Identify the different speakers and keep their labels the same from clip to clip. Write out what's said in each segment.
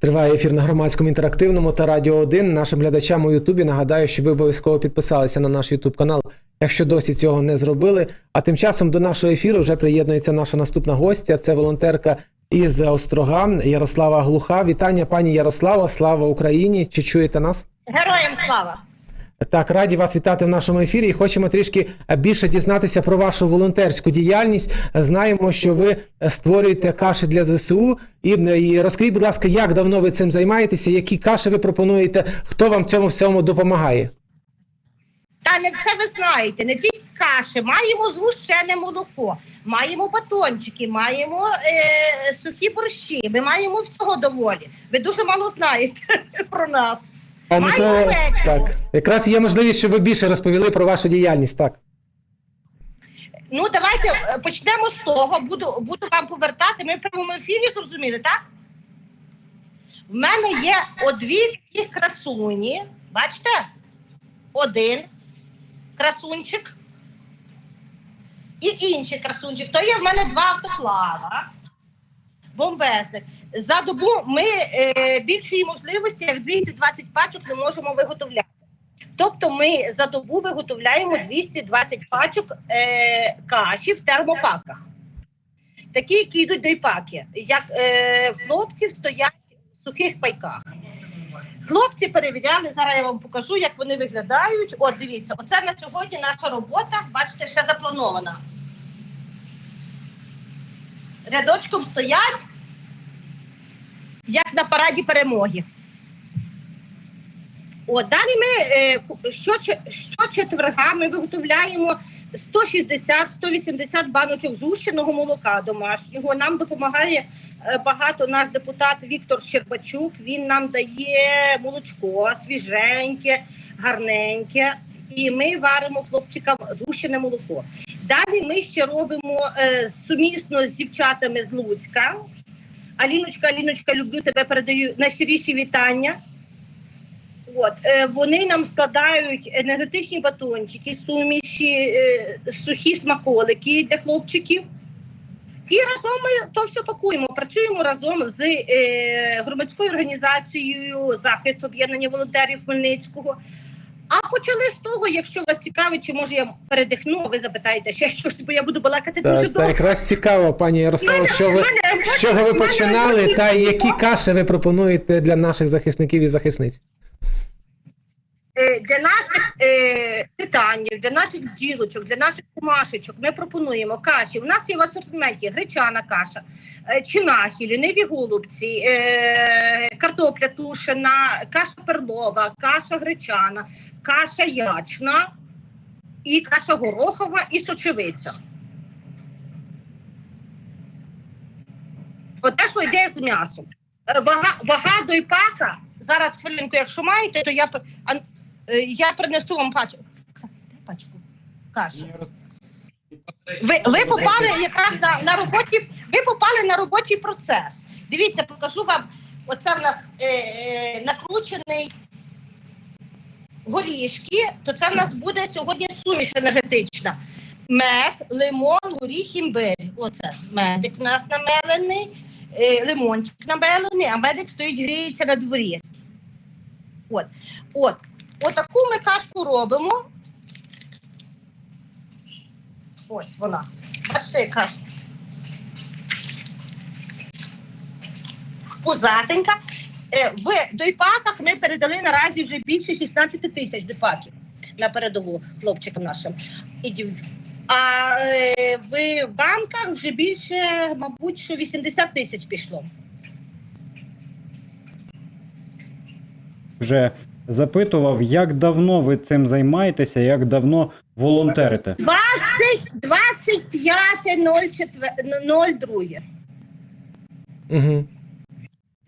Speaker 1: Триває ефір на громадському інтерактивному та радіо 1. Нашим глядачам у Ютубі нагадаю, що ви обов'язково підписалися на наш Ютуб канал, якщо досі цього не зробили. А тим часом до нашого ефіру вже приєднується наша наступна гостя. Це волонтерка із Острога Ярослава Глуха. Вітання, пані Ярослава. Слава Україні! Чи чуєте нас?
Speaker 2: Героям слава!
Speaker 1: Так, раді вас вітати в нашому ефірі. І хочемо трішки е, більше дізнатися про вашу волонтерську діяльність. Знаємо, що ви е, створюєте каші для ЗСУ. Е, і розкажіть, будь ласка, як давно ви цим займаєтеся? Які каші ви пропонуєте? Хто вам в цьому всьому допомагає?
Speaker 2: Та не все ви знаєте, не тільки каші, маємо згущене молоко, маємо батончики, маємо е, сухі борщі, ми маємо всього доволі. Ви дуже мало знаєте про нас.
Speaker 1: А, ну, то, так, якраз є можливість, щоб ви більше розповіли про вашу діяльність. Так.
Speaker 2: Ну, давайте е, почнемо з того. Буду, буду вам повертати. Ми в прямому ефірі зрозуміли, так? В мене є одві красуні. Бачите? Один красунчик і інший красунчик. То є в мене два автоклава. Бомбезних. За добу ми е, більшої можливості, як 220 пачок, не можемо виготовляти. Тобто ми за добу виготовляємо 220 пачок е, каші в термопаках. Такі, які йдуть до іпаки. Як е, хлопців стоять в сухих пайках. Хлопці перевіряли, зараз я вам покажу, як вони виглядають. От дивіться, оце на сьогодні наша робота, бачите, ще запланована. Рядочком стоять, як на параді перемоги. От, далі ми е, щочетверга ми виготовляємо 160-180 баночок згущеного молока домашнього. Нам допомагає е, багато наш депутат Віктор Щербачук. Він нам дає молочко свіженьке, гарненьке. І ми варимо хлопчикам згущене молоко. Далі ми ще робимо е, сумісно з дівчатами з Луцька. Аліночка, Аліночка, люблю тебе, передаю найщиріші вітання. От е, вони нам складають енергетичні батончики, суміші, е, сухі смаколики для хлопчиків. І разом ми то все пакуємо. Працюємо разом з е, громадською організацією захист об'єднання волонтерів Хмельницького. Почали з того, якщо вас цікавить, чи може я передихну, а ви запитаєте ще щось, бо я буду балакати дуже
Speaker 1: та
Speaker 2: довго.
Speaker 1: якраз цікаво, пані Ярослава, що ви,
Speaker 2: Мене-
Speaker 1: з чого ви
Speaker 2: мене-
Speaker 1: починали,
Speaker 2: мене-
Speaker 1: та які каші ви пропонуєте для наших захисників і захисниць?
Speaker 2: Е, для наших е, титанів, для наших ділочок, для наших кумашечок ми пропонуємо каші. У нас є в асортименті гречана каша, е, чинахи, ліниві голубці, е, картопля тушена, каша перлова, каша гречана, каша ячна і каша горохова і сочевиця. Оте, що йде з м'ясом. Е, Вага, вага до іпака. Зараз хвилинку, якщо маєте, то я я принесу вам пачку. Пачку каші. Ви, ви попали якраз на, на роботі, ви попали на робочий процес. Дивіться, покажу вам. Оце в нас е, е, накручений горішки, то це в нас буде сьогодні суміш енергетична. Мед, лимон, горіх, імбир. Оце медик у нас намелений, е, лимончик намелений, а медик стоїть, гріється на дворі. От, от, отаку ми кашку робимо. Ось вона. Бачите, яка пузатенька. Е, В дойпаках ми передали наразі вже більше 16 тисяч дойпаків на передову хлопчикам нашим. І дів- А е, в банках вже більше, мабуть, що 80 тисяч пішло.
Speaker 3: Вже запитував, як давно ви цим займаєтеся, як давно волонтерите.
Speaker 2: 20, 25.02.
Speaker 1: Угу.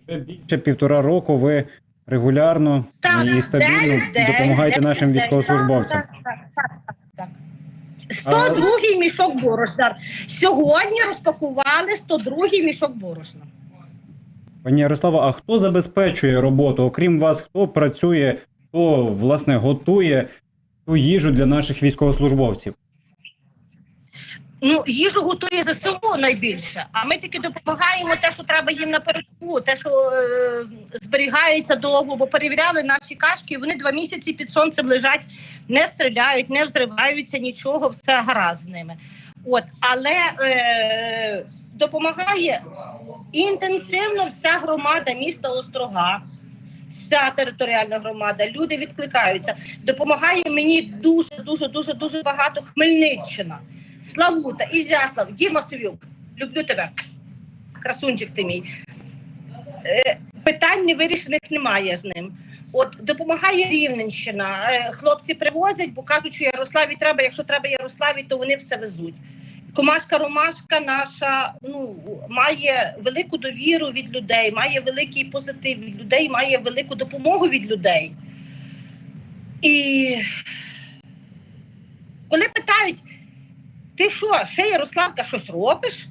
Speaker 3: Вже більше півтора року ви регулярно
Speaker 2: Так,
Speaker 3: і стабільно
Speaker 2: день, день,
Speaker 3: допомагаєте
Speaker 2: день,
Speaker 3: нашим військовослужбовцям.
Speaker 2: Так, так, так, так, так. 102 мішок борошна. Сьогодні розпакували 102 мішок борошна.
Speaker 3: Пані Ярослава, а хто забезпечує роботу? Окрім вас, хто працює, хто власне готує ту їжу для наших військовослужбовців?
Speaker 2: Ну, їжу готує ЗСУ найбільше, а ми тільки допомагаємо те, що треба їм на передку, те, що е, зберігається довго, бо перевіряли наші кашки, вони два місяці під сонцем лежать, не стріляють, не взриваються, нічого, все гаразд з ними. От, але е, допомагає інтенсивно вся громада міста Острога, вся територіальна громада. Люди відкликаються. Допомагає мені дуже, дуже, дуже, дуже багато Хмельниччина. Славута, Ізяслав, Діма Сивюк. Люблю тебе. Красунчик ти мій. Е, питань невирішених немає з ним. От допомагає Рівненщина. Е, хлопці привозять, бо кажуть, що Ярославі треба. Якщо треба Ярославі, то вони все везуть. Комашка Ромашка наша ну має велику довіру від людей, має великий позитив від людей, має велику допомогу від людей. І коли питають, ти що, ще Ярославка щось робиш?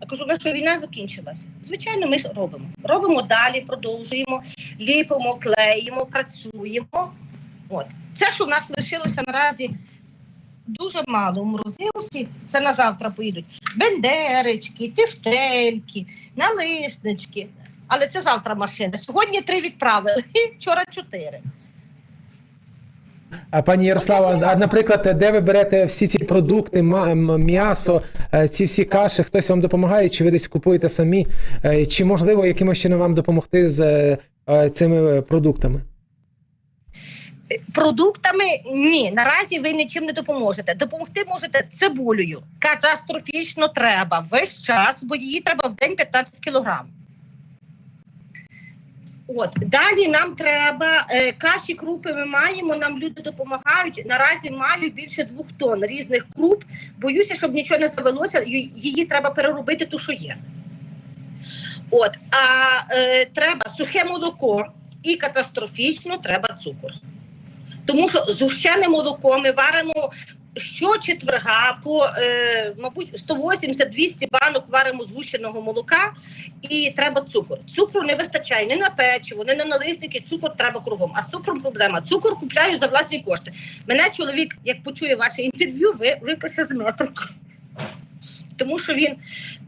Speaker 2: Я кажу, «Ви що війна закінчилась. Звичайно, ми робимо. Робимо далі, продовжуємо, ліпимо, клеїмо, працюємо. От. Це, що в нас лишилося наразі дуже мало в морозилці, це на завтра поїдуть. Бендеречки, тефтельки, налиснички. Але це завтра машина. Сьогодні три відправили, вчора чотири.
Speaker 1: А пані Ярослава, а наприклад, де ви берете всі ці продукти, м'ясо, е, ці всі каші, хтось вам допомагає, чи ви десь купуєте самі? Е, Чи можливо якимось чином вам допомогти з е, цими продуктами?
Speaker 2: Продуктами ні, наразі ви нічим не допоможете. Допомогти можете цибулею. Катастрофічно треба весь час, бо її треба в день 15 кілограм. От далі нам треба е, каші крупи. Ми маємо. Нам люди допомагають. Наразі маю більше двох тонн різних круп. Боюся, щоб нічого не завелося. Її треба переробити, ту, що є. От, а е, треба сухе молоко і катастрофічно треба цукор. Тому що згущене молоко ми варимо щочетверга по, е, мабуть, 180-200 банок варимо згущеного молока і треба цукор. Цукру не вистачає ні на печиво, ні на налисники, цукор треба кругом. А з цукром проблема. Цукор купляю за власні кошти. Мене чоловік, як почує ваше інтерв'ю, ви випише з метрики. Тому що він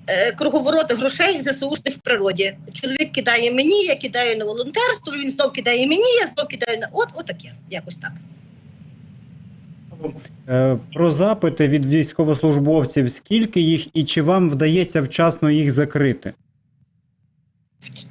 Speaker 2: е, круговорот грошей ЗСУшний в природі. Чоловік кидає мені, я кидаю на волонтерство, він знов кидає мені, я знов кидаю на от, отаке, якось так.
Speaker 3: Е, Про запити від військовослужбовців, скільки їх і чи вам вдається вчасно їх закрити?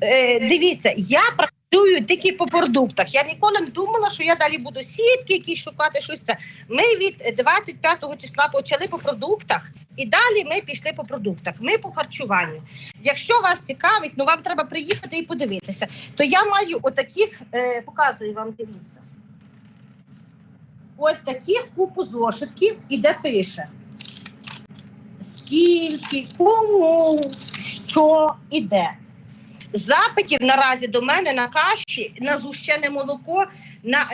Speaker 2: Е, дивіться, я працюю тільки по продуктах. Я ніколи не думала, що я далі буду сітки, якісь шукати щось. Це ми від 25 числа почали по продуктах, і далі ми пішли по продуктах. Ми по харчуванню. Якщо вас цікавить, ну вам треба приїхати і подивитися. То я маю отаких, е, показую вам, дивіться. Ось таких купу зошитків, і де пише. Скільки, кому, що і де. Запитів наразі до мене на каші, на згущене молоко, на,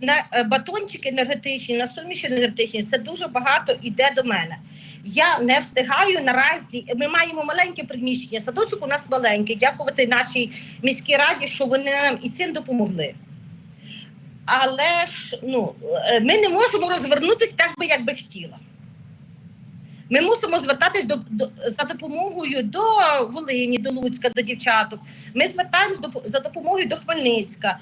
Speaker 2: на е, батончики енергетичні, на суміші енергетичні. Це дуже багато іде до мене. Я не встигаю наразі. Ми маємо маленьке приміщення. Садочок у нас маленький. Дякувати нашій міській раді, що вони нам і цим допомогли. Але ж ну, е, ми не можемо розвернутися так би, як би хотіла. Ми мусимо звертатись до, до за допомогою до Волині, до Луцька, до дівчаток. Ми звертаємось до, за допомогою до Хмельницька.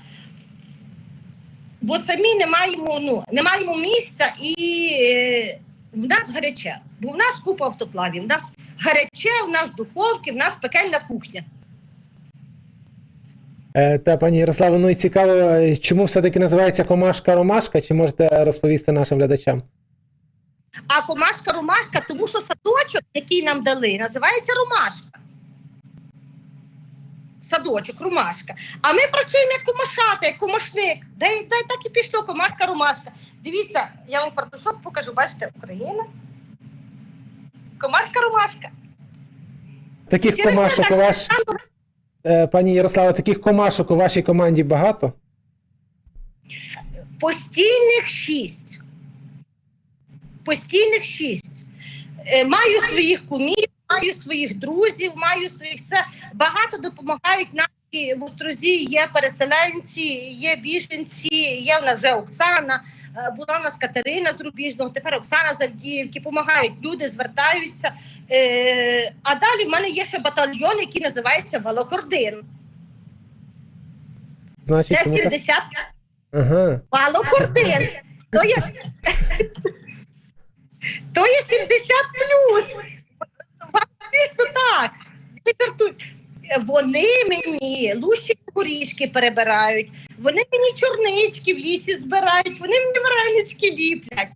Speaker 2: Бо самі не маємо, ну, не маємо місця і е, в нас гаряче. Бо в нас купа автоплавів, в нас гаряче, в нас духовки, в нас пекельна кухня.
Speaker 1: Е, Та пані Ярослава, ну і цікаво, е, чому все-таки називається комашка ромашка? Чи можете розповісти нашим глядачам?
Speaker 2: А комашка ромашка, тому що садочок, який нам дали, називається ромашка. Садочок, ромашка. А ми працюємо як комашата, як комашник. Дай, дай так і пішло, комашка, ромашка. Дивіться, я вам фартушок покажу, бачите, Україна. Комашка, ромашка.
Speaker 1: Таких комашок у е, пані Ярослава, таких комашок у вашій команді багато?
Speaker 2: Постійних шість. Постійних шість. Е, Маю своїх кумів, маю своїх друзів, маю своїх. Це багато допомагають наші в Острозі. Є переселенці, є біженці, є в нас вже Оксана. е, була у нас Катерина з Рубіжного, тепер Оксана Завдіївки, допомагають люди, звертаються. Е, а далі в мене є ще батальйон, який називається Валокордин.
Speaker 1: Значить,
Speaker 2: Це
Speaker 1: тому
Speaker 2: 70
Speaker 1: Ага.
Speaker 2: Валокордин. То є, то є 70 плюс. Вам звісно так. Не жартуй. Вони мені лущі горішки перебирають, вони мені чорнички в лісі збирають, вони мені варенички ліплять.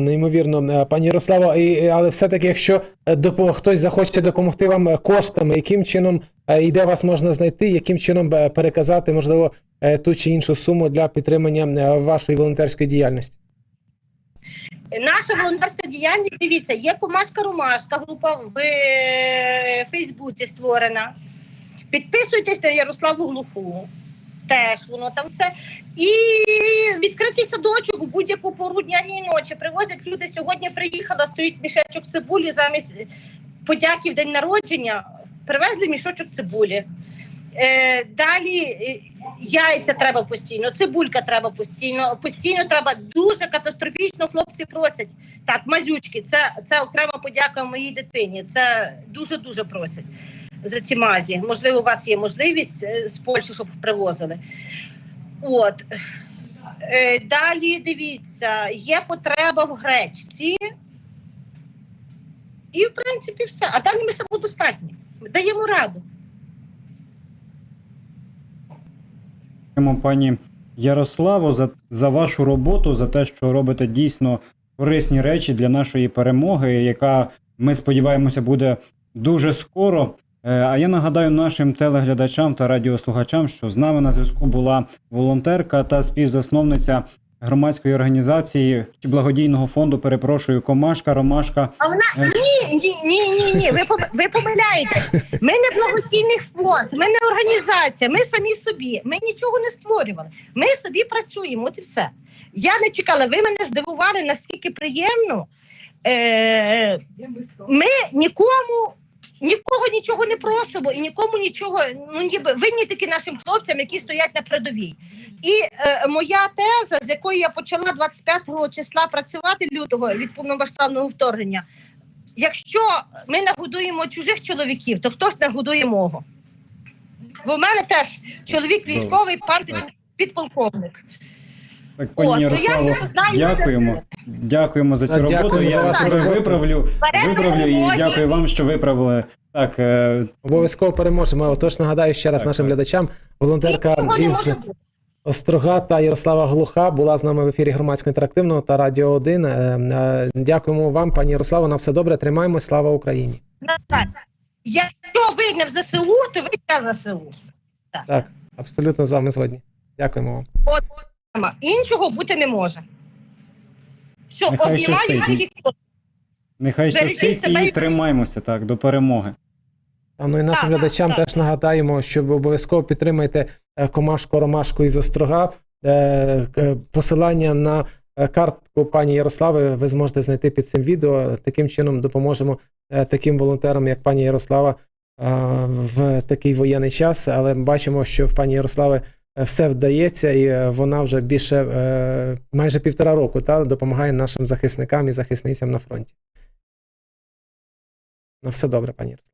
Speaker 1: Неймовірно, Е, пані Ярослава, і, але все-таки, якщо е, допо- хтось захоче допомогти вам е, коштами, яким чином і де вас можна знайти, яким чином переказати, можливо, ту чи іншу суму для підтримання вашої волонтерської діяльності?
Speaker 2: Наша волонтерська діяльність, дивіться, є комашка Ромашка, група в е, Фейсбуці створена. Підписуйтесь на Ярославу Глуху. Теж воно там все. І відкритий садочок у будь-яку пору дня і ночі. Привозять люди. Сьогодні приїхала, стоїть мішечок цибулі замість подяки в день народження. Привезли мішочок цибулі. Е, далі е, яйця треба постійно, цибулька треба постійно. Постійно треба дуже катастрофічно. Хлопці просять. Так, мазючки, це, це окрема подяка моїй дитині. Це дуже дуже просять за ці мазі. Можливо, у вас є можливість е, з Польщі, щоб привозили. От. Е, далі дивіться, є потреба в гречці. І, в принципі, все. А далі ми самодостатні. Даємо раду.
Speaker 3: Дякуємо, пані Ярославо, за, за вашу роботу, за те, що робите дійсно корисні речі для нашої перемоги, яка ми сподіваємося буде дуже скоро. Е, А я нагадаю нашим телеглядачам та радіослухачам, що з нами на зв'язку була волонтерка та співзасновниця громадської організації чи благодійного фонду. Перепрошую, Комашка Ромашка.
Speaker 2: А вона
Speaker 3: Е.
Speaker 2: ні, ні, ні, ні, ні. Ви ви помиляєтесь. Ми не благодійний фонд, ми не організація. Ми самі собі. Ми нічого не створювали. Ми собі працюємо. От і все. Я не чекала. Ви мене здивували наскільки приємно. Е, ми нікому. Ні в кого нічого не просимо і нікому нічого, ну ніби винні тільки нашим хлопцям, які стоять на передовій. І е, моя теза, з якої я почала 25 числа працювати лютого від повномасштабного вторгнення. Якщо ми нагодуємо чужих чоловіків, то хтось нагодує мого. Бо в мене теж чоловік військовий, пан підполковник.
Speaker 3: Так,
Speaker 2: О,
Speaker 3: пані
Speaker 2: то я
Speaker 3: Ярославо,
Speaker 2: це знаю.
Speaker 3: дякуємо. Дякуємо за цю
Speaker 1: Так,
Speaker 3: роботу. Я
Speaker 2: за
Speaker 3: вас
Speaker 2: вашу
Speaker 3: себе
Speaker 1: роботу.
Speaker 3: виправлю.
Speaker 2: Беремо
Speaker 3: Виправлю і
Speaker 2: перемоги.
Speaker 3: дякую вам, що виправили. Так, е,
Speaker 1: Обов'язково переможемо. Отож, нагадаю ще раз
Speaker 3: Так,
Speaker 1: нашим
Speaker 3: так.
Speaker 1: глядачам, волонтерка
Speaker 2: не
Speaker 1: із
Speaker 2: може бути.
Speaker 1: Острога та Ярослава Глуха була з нами в ефірі громадського інтерактивного та Радіо 1. Е, е, Дякуємо вам, пані Ярославо. На все добре. Тримаємось. Слава Україні.
Speaker 2: Так. Якщо вийдемо в ЗСУ, то вийде ЗСУ.
Speaker 1: Так, абсолютно з вами згодні. Дякуємо вам.
Speaker 2: От прямо. Іншого бути не може. Все,
Speaker 3: Нехай
Speaker 2: обнімаю
Speaker 3: щастить. нехай
Speaker 2: Бережіть
Speaker 3: щастить
Speaker 2: себе
Speaker 3: і
Speaker 2: і-
Speaker 3: тримаємося так до перемоги.
Speaker 1: А ну і нашим
Speaker 2: Так,
Speaker 1: глядачам
Speaker 2: так, так.
Speaker 1: теж нагадаємо, щоб обов'язково підтримайте е, комашку Ромашку із Острога. Е, к- Посилання на е, картку пані Ярослави ви зможете знайти під цим відео. Таким чином допоможемо е, таким волонтерам, як пані Ярослава, е, в такий воєнний час. Але ми бачимо, що в пані Ярослави е, все вдається, і е, вона вже більше е, майже півтора року та, допомагає нашим захисникам і захисницям на фронті. На все добре, пані Ярослава.